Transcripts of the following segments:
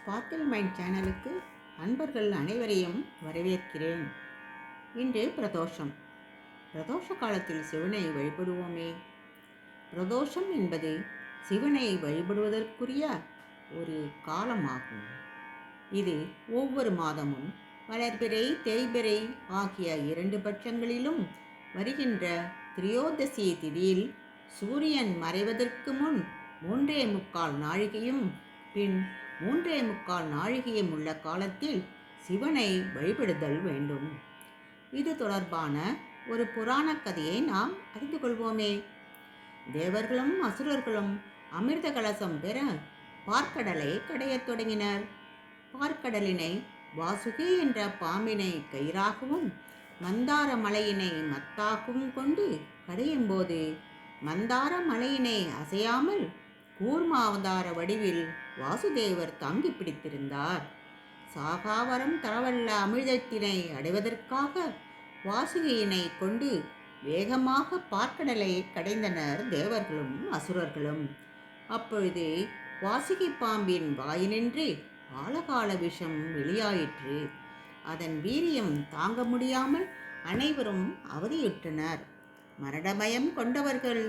Sparkle mind சேனலுக்கு அன்பர்கள் அனைவரையும் வரவேற்கிறேன். இன்று பிரதோஷம். பிரதோஷ காலத்தில் சிவனை வழிபடுவோமே. பிரதோஷம் என்பது சிவனை வழிபடுவதற்குரிய ஒரு காலமாகும். இது ஒவ்வொரு மாதமும் வளர்பிறை தேய்பிறை ஆகிய இரண்டு பட்சங்களிலும் வருகின்ற திரியோதசி திதியில் சூரியன் மறைவதற்கு முன் மூன்றே முக்கால் நாழிகையும் பின் மூன்றே முக்கால் நாழிகையும் உள்ள காலத்தில் சிவனை வழிபடுதல் வேண்டும். இது தொடர்பான ஒரு புராண கதையை நாம் அறிந்து கொள்வோமே. தேவர்களும் அசுரர்களும் அமிர்த கலசம் பெற பார்க்கடலை கடையத் தொடங்கினர். பார்க்கடலினை வாசுகி என்ற பாம்பினை கயிறாகவும் மந்தார மலையினை மத்தாகவும் கொண்டு கடையும் போது மந்தார மலையினை அசையாமல் கூர்மாவதார வடிவில் வாசுதேவர் தாங்கி பிடித்திருந்தார். சாகாவரம் தரவல்ல அமிர்தத்தினை அடைவதற்காக வாசுகியினை கொண்டு வேகமாக பார்க்கடலை கடைந்தனர் தேவர்களும் அசுரர்களும். அப்பொழுது வாசுகி பாம்பின் வாயினின்று ஆழகால விஷம் வெளியாயிற்று. அதன் வீரியம் தாங்க முடியாமல் அனைவரும் அவதியுற்றனர். மரணபயம் கொண்டவர்கள்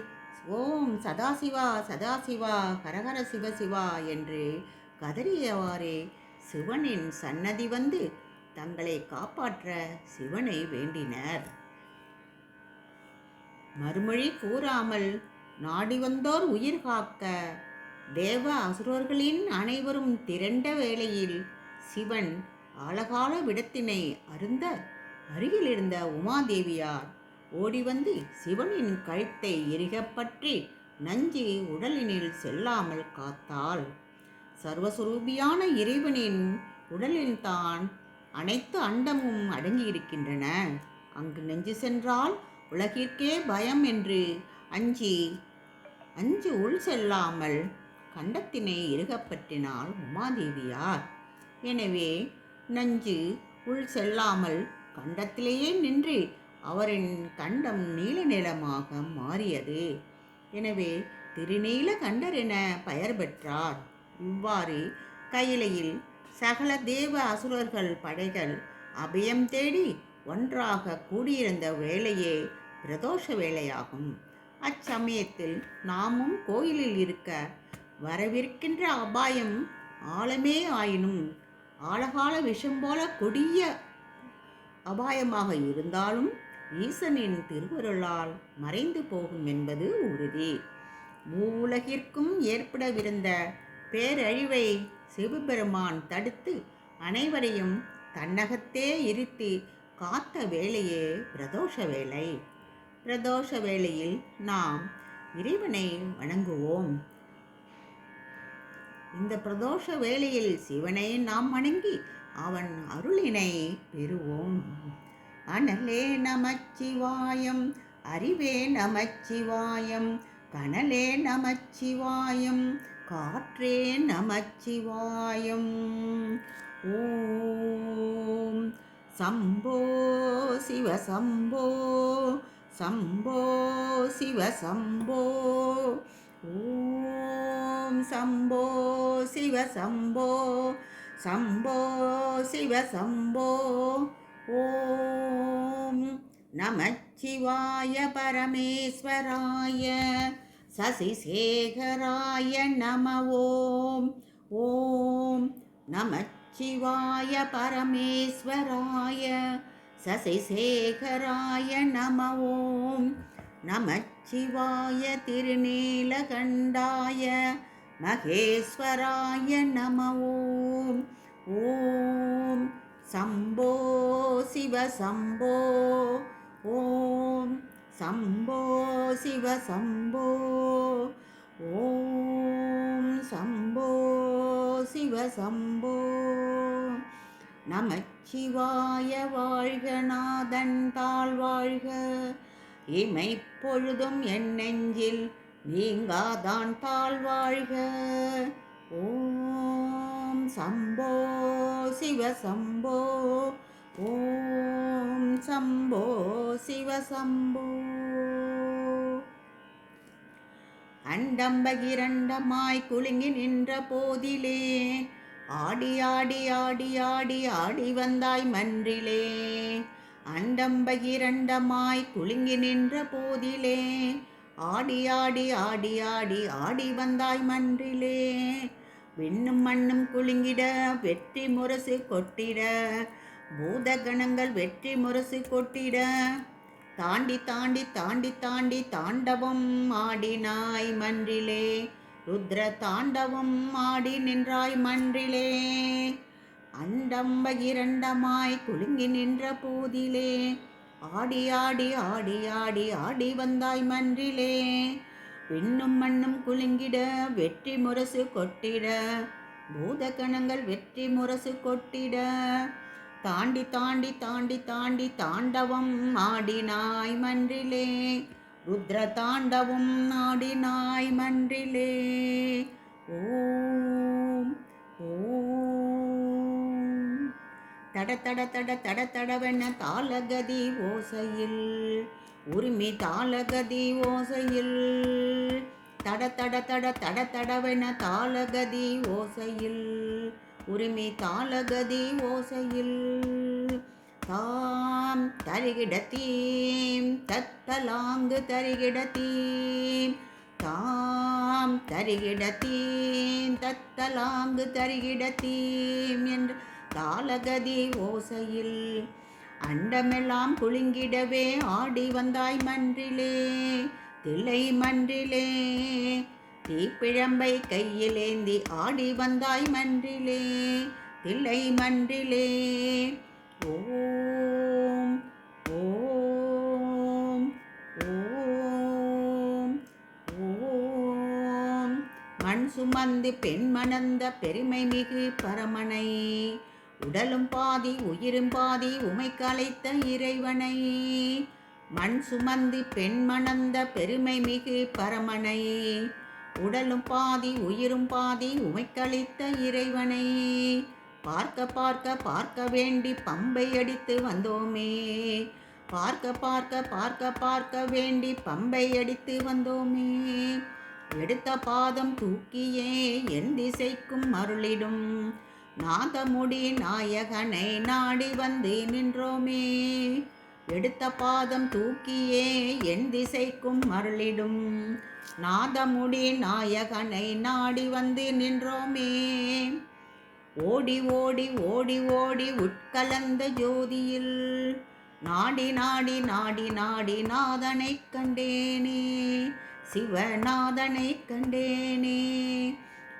ஓம் சதாசிவா சதாசிவா ஹரஹர சிவசிவா என்று கதறியவாறே. சிவனின் சன்னதி வந்து தங்களை காப்பாற்ற சிவனை வேண்டினர். மறுமொழி கூறாமல் நாடி வந்தோர் உயிர் காக்க தேவ அசுரர்களின் அனைவரும் திரண்ட வேளையில் சிவன் ஆழகால விடத்தினை அருந்த அருகிலிருந்த உமாதேவியார் ஓடி வந்து சிவனின் கழுத்தை எரிகப்பற்றி நஞ்சி நஞ்சு உடலினில் செல்லாமல் காத்தாள். சர்வஸ்வரூபியான இறைவனின் உடலில்தான் அனைத்து அண்டமும் அடங்கியிருக்கின்றன. அங்கு நெஞ்சு சென்றால் உலகிற்கே பயம் என்று அஞ்சி அஞ்சு உள் செல்லாமல் கண்டத்தினை இருகப்பற்றினாள் உமாதேவியார். எனவே நஞ்சு உள் செல்லாமல் கண்டத்திலேயே நின்று அவரின் கண்டம் நீல நிலமாக மாறியது. எனவே திருநீல கண்டர் என பெயர் பெற்றார். இவ்வாறு கையிலையில் சகல தேவ அசுரர்கள் படைகள் அபயம் தேடி ஒன்றாக கூடியிருந்த வேலையே பிரதோஷ வேலையாகும் அச்சமயத்தில் நாமும் கோயிலில் இருக்க வரவிருக்கின்ற அபாயம் ஆழமே ஆயினும் ஆழகால விஷம் போல கொடிய அபாயமாக இருந்தாலும் ஈசனின் திருவருளால் மறைந்து போகும் என்பது உறுதி. மூவுலகிற்கும் ஏற்படவிருந்த பேரழிவை சிவபெருமான் தடுத்து அனைவரையும் தன்னகத்தே இருத்தி காத்த வேலையே பிரதோஷ வேலை பிரதோஷ வேளையில் நாம் இறைவனை வணங்குவோம். இந்த பிரதோஷ வேளையில் சிவனை நாம் வணங்கி அவன் அருளினை பெறுவோம். அனலே நமச்சிவாயம் அறிவே நமச்சிவாயம் கனலே நமச்சிவாயம் காற்றே நமச்சிவாயம். ஓம் சம்போ சிவ சம்போ சம்போ சிவ சம்போ. ஓம் சம்போ சிவ சம்போ சம்போ சிவ சம்போ. ஓம் நமச்சிவாய பரமேஸ்வராய சசிசேகராய நம ஓம். ஓம் நமச்சிவாய பரமேஸ்வராய சசிசேகராய நம ஓம். நமச்சிவாய திருநீலகண்டாய மகேஸ்வராய நம ஓம். ஓம் சம்போ சிவ சம்போ. ஓம் சம்போ சிவ சம்போ. ஓம் சம்போ சிவ சம்போ. நமச்சிவாய வாழ்க நாதன் தாழ் வாழ்க. இமைப்பொழுதும் என் நெஞ்சில் நீங்காதான் தாழ் வாழ்க. ஓம் சம்போ சிவ சம்போ ஓம் சம்போ சிவ அண்டம்பகிரண்டமாய் குலுங்கி நின்ற போதிலே ஆடி ஆடி ஆடி ஆடி ஆடி வந்தாய் மன்றிலே. அண்டம்பகிரண்டமாய் குலுங்கி நின்ற போதிலே ஆடி ஆடி ஆடி ஆடி ஆடி வந்தாய் மன்றிலே. விண்ணும் மண்ணும் குலுங்கிட வெற்றி முரசு கொட்டிட. பூதகணங்கள் வெற்றி முரசு கொட்டிட. தாண்டி தாண்டி தாண்டி தாண்டி தாண்டவம் ஆடினாய் மன்றிலே. ருத்ர தாண்டவம் ஆடி நின்றாய் மன்றிலே. அண்டம்பகிரண்டமாய் குலுங்கி நின்ற போதிலே. ஆடி ஆடி ஆடி ஆடி ஆடி வந்தாய் மன்றிலே. விண்ணும் மண்ணும் குலுங்கிட வெற்றி முரசு கொட்டிட. பூத கணங்கள் வெற்றி முரசு கொட்டிட. தாண்டி தாண்டி தாண்டி தாண்டி தாண்டவம் ஆடினாய் மன்றிலே. ருத்ர தாண்டவம் ஆடினாய் மன்றிலே. ஓம் ஓம். தட தட தட தட தடவென தாளகதி ஓசையில். உரிமை தாளகதி ஓசையில். தட தட தட தட தடவென தாளகதி ஓசையில். உரிமை தாளகதி ஓசையில். தாம் தருகிடத்தீம் தத்தலாங்கு தருகிடத்தீம். தாம் தருகிடத்தீம் தத்தலாங்கு தருகிடத்தீம் என்று தாளகதி ஓசையில் அண்டமெல்லாம் குலுங்கிடவே ஆடி வந்தாய் மன்றிலே தில்லை மன்றிலே. தீப்பிழம்பை கையிலேந்தி ஆடி வந்தாய் மன்றிலே தில்லை மன்றிலே. ஓம் ஓம் ஓம் ஓம். மண் சுமந்து பெண் மணந்த பெருமை மிகு பரமனை உடலும் பாதி உயிரும் பாதி உமை கலைத்த இறைவனை. மண் சுமந்து பெண் மணந்த பெருமை மிகு பரமனை. உடலும் பாதி உயிரும் பாதி உமைக்களித்த இறைவனை. பார்க்க பார்க்க பார்க்க வேண்டி பம்பை அடித்து வந்தோமே. பார்க்க பார்க்க பார்க்க பார்க்க வேண்டி பம்பை அடித்து வந்தோமே. எடுத்த பாதம் தூக்கியே என் திசைக்கும் அருளிடும். நாதமுடி நாயகனை நாடி வந்து நின்றோமே. எடுத்த பாதம் தூக்கியே என் திசைக்கும் மருளிடும் நாதமுடி நாயகனை நாடி வந்து நின்றோமே. ஓடி ஓடி ஓடி ஓடி உட்கலந்த ஜோதியில் நாடி நாடி நாடி நாடி நாதனை கண்டேனே. சிவநாதனை கண்டேனே.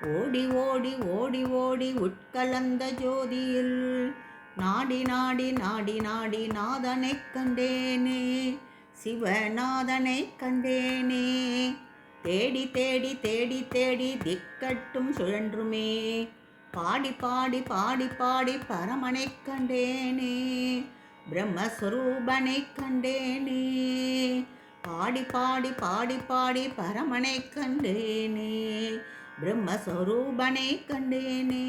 ஓடி ஓடி ஓடி ஓடி உட்கலந்த ஜோதியில் நாடி நாடி நாடி நாடி நாதனை கண்டேனே சிவநாதனை கண்டேனே. தேடி தேடி தேடி தேடி திக்கட்டும் சுழன்றுமே பாடி பாடி பாடி பாடி பரமனை கண்டேனே பிரம்மஸ்வரூபனை கண்டேனே. பாடி பாடி பாடி பாடி பரமனை கண்டேனே. பிரம்மஸ்வரூபனை கண்டேனே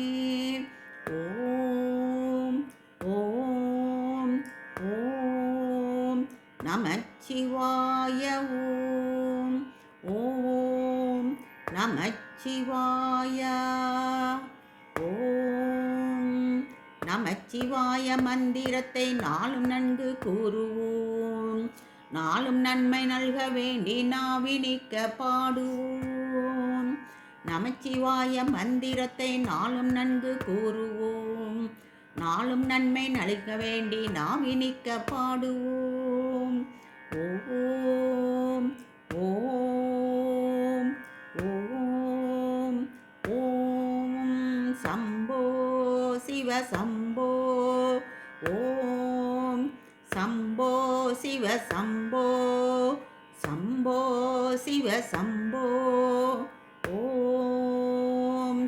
ஓம் ஓம் ஓம் நமச்சிவாய ஓம் ஓம் நமச்சிவாய ஓம் நமச்சிவாய மந்திரத்தை நாளும் நன்கு கூறுவோம். நாளும் நன்மை நல்க வேண்டி நாவினிக்க பாடுவோம். நமச்சிவாய மந்திரத்தை நாளும் நன்கு கூறுவோம். நாளும் நன்மை நலிக்க வேண்டி நாம் இனிக்க பாடுவோம். ஓம் ஓம் ஓம் ஓம் சம்போ சிவ சம்போ. ஓம் சம்போ சிவ சம்போ. சம்போ சிவ சம்போ.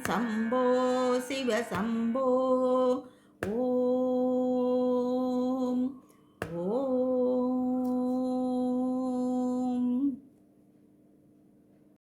சம்போ சிவ சம்போ ஓ